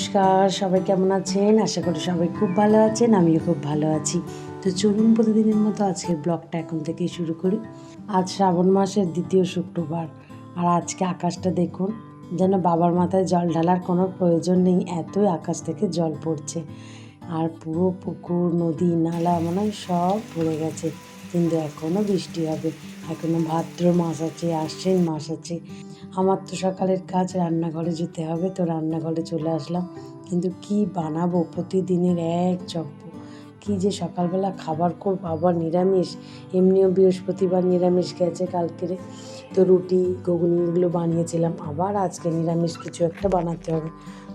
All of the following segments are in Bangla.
নমস্কার, সবাই কেমন আছেন? আশা করি সবাই খুব ভালো আছেন, আমিও খুব ভালো আছি। তো চলুন প্রতিদিনের মতো আজকের ব্লগটা এখন থেকেই শুরু করি। আজ শ্রাবণ মাসের দ্বিতীয় শুক্রবার, আর আজকে আকাশটা দেখুন, যেন বাবার মাথায় জল ঢালার কোনো প্রয়োজন নেই, এতই আকাশ থেকে জল পড়ছে। আর পুরো পুকুর, নদী, নালা মানে সব ভরে গেছে, কিন্তু এখনও বৃষ্টি হবে। এখনও ভাদ্র মাস আছে, আশ্বিন মাস আছে। আমার তো সকালের কাজ, রান্নাঘরে যেতে হবে, তো রান্নাঘরে চলে আসলাম। কিন্তু কি বানাবো? প্রতিদিনের এক চক্র কি যে সকালবেলা খাবার করব? আবার নিরামিষ। এমনিও বৃহস্পতিবার নিরামিষ গেছে কালকেরে তো রুটি, ঘুগনি এগুলো বানিয়েছিলাম। আবার আজকে নিরামিষ কিছু একটা বানাতে হবে।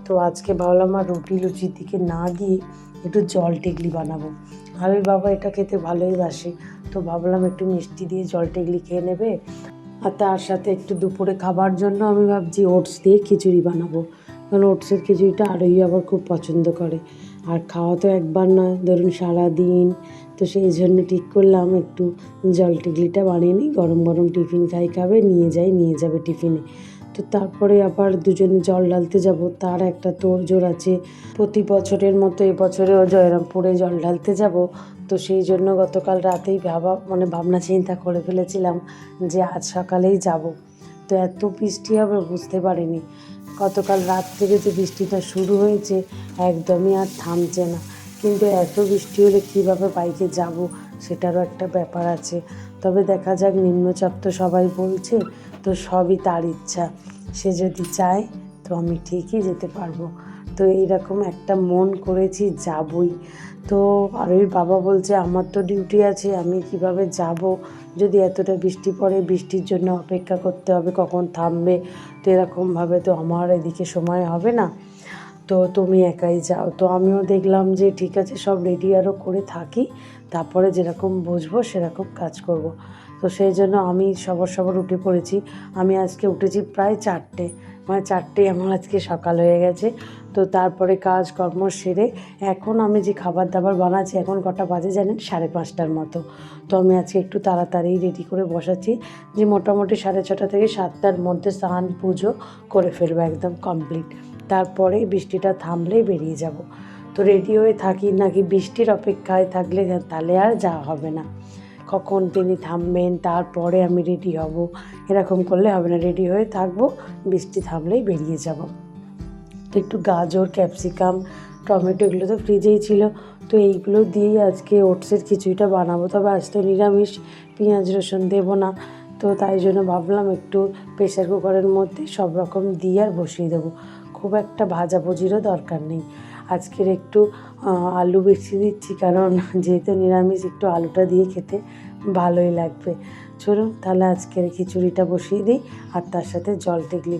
তো আজকে ভাবলাম আর রুটি, লুচির দিকে না গিয়ে একটু জল টেগলি বানাবো। আর ওই বাবা, এটা খেতে ভালোই বাসে। তো ভাবলাম একটু মিষ্টি দিয়ে জল টেগলি খেয়ে নেবে। আর তার সাথে একটু দুপুরে খাবার জন্য আমি ভাবছি ওটস দিয়ে খিচুড়ি বানাবো। কারণ ওটসের খিচুড়িটা আরোই আবার খুব পছন্দ করে। আর খাওয়া তো একবার নয়, ধরুন সারা দিন তো সেই জন্য ঠিক করলাম একটু জল টিকলিটা বানিয়ে নিই, গরম গরম টিফিন খাই খাবে, নিয়ে যাই, নিয়ে যাবে টিফিনে। তো তারপরে আবার দুজনে জল ঢালতে যাব। তার একটা তোড়জোড় আছে। প্রতি বছরের মতো এবছরেও জয়রামপুরে জল ঢালতে যাব। তো সেই জন্য গতকাল রাতেই ভাবা মানে ভাবনা চিন্তা করে ফেলেছিলাম যে আজ সকালেই যাব। তো এত বৃষ্টি হবে বুঝতে পারিনি। গতকাল রাত থেকে যে বৃষ্টিটা শুরু হয়েছে, একদমই আর থামছে না। কিন্তু এত বৃষ্টি হলে কীভাবে বাইকে যাব, সেটারও একটা ব্যাপার আছে। তবে দেখা যাক, নিম্নচাপ তো সবাই বলছে। তো সবই তার ইচ্ছা। সে যদি চায়, তো আমি ঠিকই যেতে পারব। তো এইরকম একটা মন করেছি, যাবই। তো আর ওই বাবা বলছে, আমার তো ডিউটি আছে, আমি কীভাবে যাব? যদি এতটা বৃষ্টি পড়ে, বৃষ্টির জন্য অপেক্ষা করতে হবে, কখন থামবে? তো এরকমভাবে তো আমার এদিকে সময় হবে না। তো তুমি একাই যাও। তো আমিও দেখলাম যে, ঠিক আছে, সব রেডি আরও করে থাকি। তারপরে যেরকম বুঝব সেরকম কাজ করব। তো সেই জন্য আমি সবার সবার উঠে পড়েছি। আমি আজকে উঠেছি প্রায় চারটে। মানে চারটে আমার আজকে সকাল হয়ে গেছে। তো তারপরে কাজ কর্ম সেরে এখন আমি যে খাবার দাবার বানাচ্ছি, এখন কটা বাজে জানেন? সাড়ে পাঁচটার মতো। তো আমি আজকে একটু তাড়াতাড়ি রেডি করে বসাচ্ছি যে মোটামুটি সাড়ে ছটা থেকে সাতটার মধ্যে স্নান, পুজো করে ফেলব একদম কমপ্লিট তারপরে বৃষ্টিটা থামলেই বেরিয়ে যাব। তো রেডি হয়ে থাকি নাকি বৃষ্টির অপেক্ষায় থাকলে তাহলে আর যাওয়া হবে না। কখন তিনি থামবেন, তারপরে আমি রেডি হব। এরকম করলে হবে না। রেডি হয়ে থাকব, বৃষ্টি থামলেই বেরিয়ে যাব। তো একটু গাজর, ক্যাপসিকাম, টমেটো এগুলো তো ফ্রিজেই ছিল। তো এইগুলো দিয়েই আজকে ওটসের খিচুড়িটা বানাবো। তবে আজ তো নিরামিষ, পেঁয়াজ, রসুন দেবো না। তো তাই জন্য ভাবলাম একটু প্রেশার কুকারের মধ্যে সব রকম দিয়ে আর বসিয়ে দেবো। খুব একটা ভাজাভুজিরও দরকার নেই। আজকের একটু আলু বেশি দিচ্ছি কারণ যেহেতু নিরামিষ, একটু আলুটা দিয়ে খেতে ভালোই লাগবে। চলুন তাহলে আজকের খিচুড়িটা বসিয়ে দিই, আর তার সাথে জল টিকলি।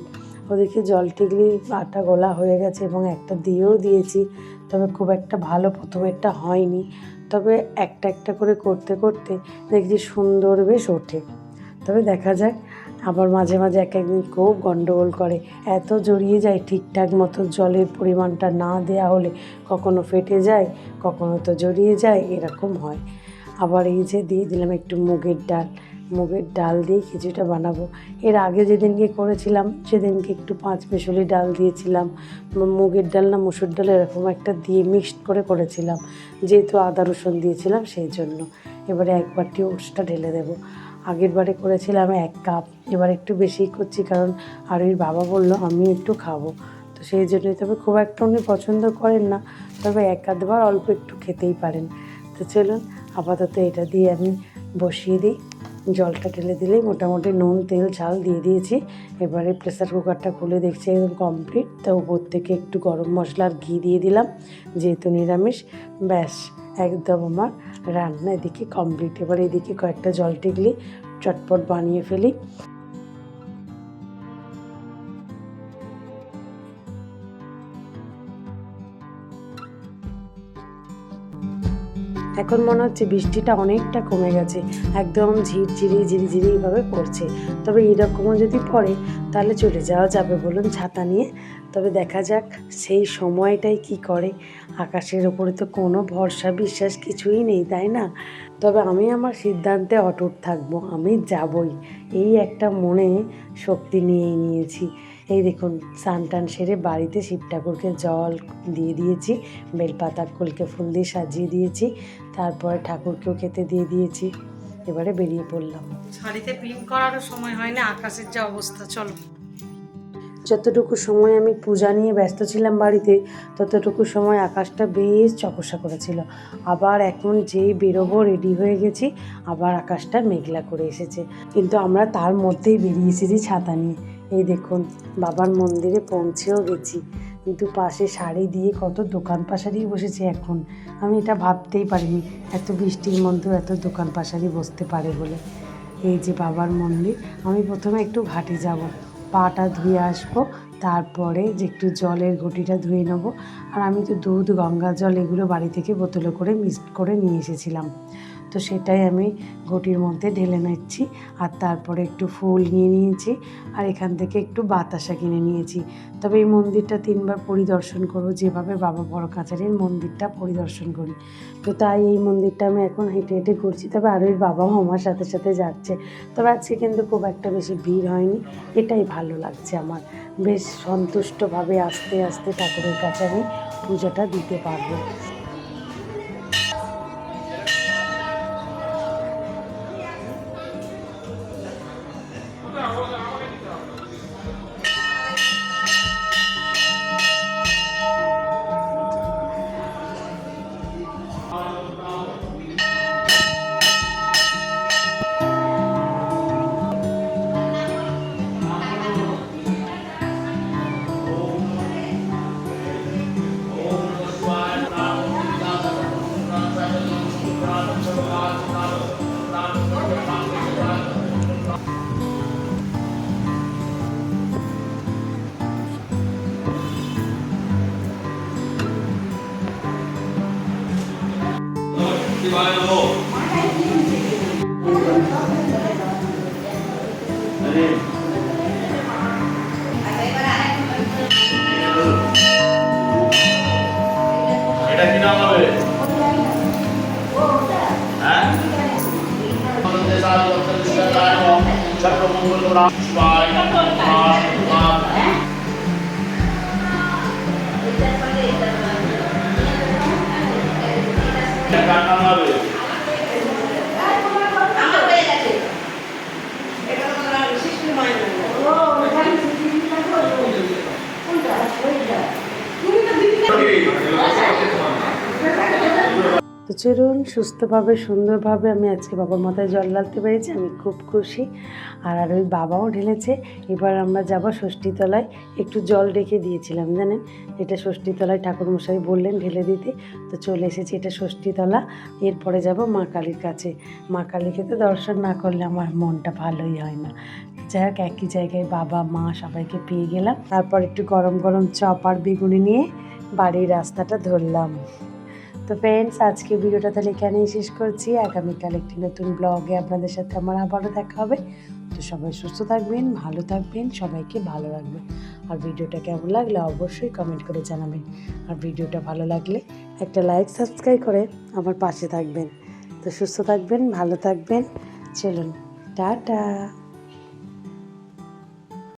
ওদিকে জল টিকলি আটা গোলা হয়ে গেছে এবং একটা দিয়েও দিয়েছি, তবে খুব একটা ভালো প্রথমেরটা হয়নি। তবে একটা একটা করে করতে করতে দেখছি সুন্দর বেশ ওঠে। তবে দেখা যাক আবার মাঝে মাঝে এক একদিন খুব গন্ডগোল করে। এত জড়িয়ে যায় ঠিকঠাক মতো জলের পরিমাণটা না দেয়া হলে কখনো ফেটে যায়, কখনো তো জড়িয়ে যায়, এরকম হয়। আবার এই যে দিয়ে দিলাম একটু মুগের ডাল। মুগের ডাল দিয়ে খিচুড়িটা বানাবো। এর আগে যেদিনকে করেছিলাম, সেদিনকে একটু পাঁচ মেশলি ডাল দিয়েছিলাম। মুগের ডাল না মুসুর ডাল এরকম একটা দিয়ে মিক্সড করে করেছিলাম। যেহেতু আদা রসুন দিয়েছিলাম, সেই জন্য। এবারে এক বাটি ওটসটা ঢেলে দেবো। আগের বারে করেছিলাম এক কাপ, এবার একটু বেশিই করছি কারণ আর ওই বাবা বলল, আমি একটু খাব। তো সেই জন্যই তবে খুব একটা উনি পছন্দ করেন না, তবে এক আধবার অল্প একটু খেতেই পারেন। তো চলুন, আপাতত এটা দিয়ে আমি বসিয়ে দিই। জলটা ঢেলে দিলেই মোটামুটি নুন, তেল, ঝাল দিয়ে দিয়েছি। এবারে প্রেসার কুকারটা খুলে দেখছি একদম কমপ্লিট তো উপর থেকে একটু গরম মশলা আর ঘি দিয়ে দিলাম, যেহেতু নিরামিষ। ব্যাস, একদম আমার রান্না এদিকে কমপ্লিট এবার এদিকে কয়েকটা জল টিকলি চটপট বানিয়ে ফেলি। এখন মনে হচ্ছে বৃষ্টিটা অনেকটা কমে গেছে, একদম ঝিরঝিরি ঝিরিঝিরিভাবে পড়ছে। তবে এরকমও যদি পড়ে, তাহলে চলে যাওয়া যাবে বলুন ছাতা নিয়ে। তবে দেখা যাক সেই সময়টাই কি করে। আকাশের ওপরে তো কোনো ভরসা, বিশ্বাস কিছুই নেই, তাই না? তবে আমি আমার সিদ্ধান্তে অটুট থাকব, আমি যাবই। এই একটা মনে শক্তি নিয়েই নিয়েছি। এই দেখুন স্নান টান সেরে বাড়িতে শিব ঠাকুরকে জল দিয়ে দিয়েছি বেলপাতা কলকে ফুল দিয়ে সাজিয়ে দিয়েছি তারপরে ঠাকুরকেও খেতে দিয়ে দিয়েছি এবারে বেরিয়ে পড়লাম। শাড়িতে প্রিন্ট করারও সময় হয় না আকাশের যা অবস্থা চলো। যতটুকু সময় আমি পূজা নিয়ে ব্যস্ত ছিলাম বাড়িতে ততটুকু সময় আকাশটা বেশ চকসা করেছিল। আবার এখন যেই বেরোবো রেডি হয়ে গেছি আবার আকাশটা মেঘলা করে এসেছে। কিন্তু আমরা তার মধ্যেই বেরিয়ে এসেছি ছাতা নিয়ে। এই দেখুন, বাবার মন্দিরে পৌঁছেও গেছি। কিন্তু পাশে শাড়ি দিয়ে কত দোকান পাশারি বসেছে এখন। আমি এটা ভাবতেই পারিনি, এত বৃষ্টির মধ্যেও এত দোকান পাশারি বসতে পারে বলে। এই যে বাবার মন্দির, আমি প্রথমে একটু ঘাটে যাব, পাটা ধুয়ে আসব, তারপরে যে একটু জলের ঘটিটা ধুয়ে নেব। আর আমি তো দুধ, গঙ্গা জল এগুলো বাড়ি থেকে বোতলে করে মিক্সড করে নিয়ে এসেছিলাম। তো সেটাই আমি ঘটির মধ্যে ঢেলে নিচ্ছি আর তারপরে একটু ফুল নিয়ে নিয়েছি আর এখান থেকে একটু বাতাসা কিনে নিয়েছি। তবে এই মন্দিরটা তিনবার পরিদর্শন করব, যেভাবে বাবা বড় কাছারির মন্দিরটা পরিদর্শন করি। তো তাই এই মন্দিরটা আমি এখন হেঁটে হেঁটে ঘুরছি, তবে আরও বাবাও আমার সাথে সাথে যাচ্ছে। তবে আজকে কিন্তু খুব একটা বেশি ভিড় হয়নি, এটাই ভালো লাগছে আমার। বেশ সন্তুষ্টভাবে আস্তে আস্তে ঠাকুরের কাছে আমি পুজোটা দিতে পারব। શિવાયનો અને Thank you. চলুন সুস্থভাবে, সুন্দরভাবে আমি আজকে বাবার মাথায় জল ঢালতে পেরেছি, আমি খুব খুশি। আর আর ওই বাবাও ঢেলেছে। এবার আমরা যাব ষষ্ঠীতলায়। একটু জল রেখে দিয়েছিলাম, জানেন? এটা ষষ্ঠীতলায় ঠাকুরমশাই বললেন ঢেলে দিতে। তো চলে এসেছি এটা ষষ্ঠীতলা। এরপরে যাব মা কালীর কাছে। মা কালীকে তো দর্শন না করলে আমার মনটা ভালোই হয় না। যাই হোক, একই জায়গায় বাবা, মা সবাইকে পেয়ে গেলাম। তারপর একটু গরম গরম চপ আর বেগুনি নিয়ে বাড়ির রাস্তাটা ধরলাম। তো ফ্রেন্ডস আজকে ভিডিওটা তাহলে এখানেই শেষ করছি। আগামীকাল একটি নতুন ব্লগে আপনাদের সাথে আমার আবারও দেখা হবে। তো সবাই সুস্থ থাকবেন, ভালো থাকবেন, সবাইকে ভালো রাখবেন। আর ভিডিওটা কেমন লাগলে অবশ্যই কমেন্ট করে জানাবেন। আর ভিডিওটা ভালো লাগলে একটা লাইক সাবস্ক্রাইব করে আমার পাশে থাকবেন। তো সুস্থ থাকবেন, ভালো থাকবেন। চলুন, টাটা।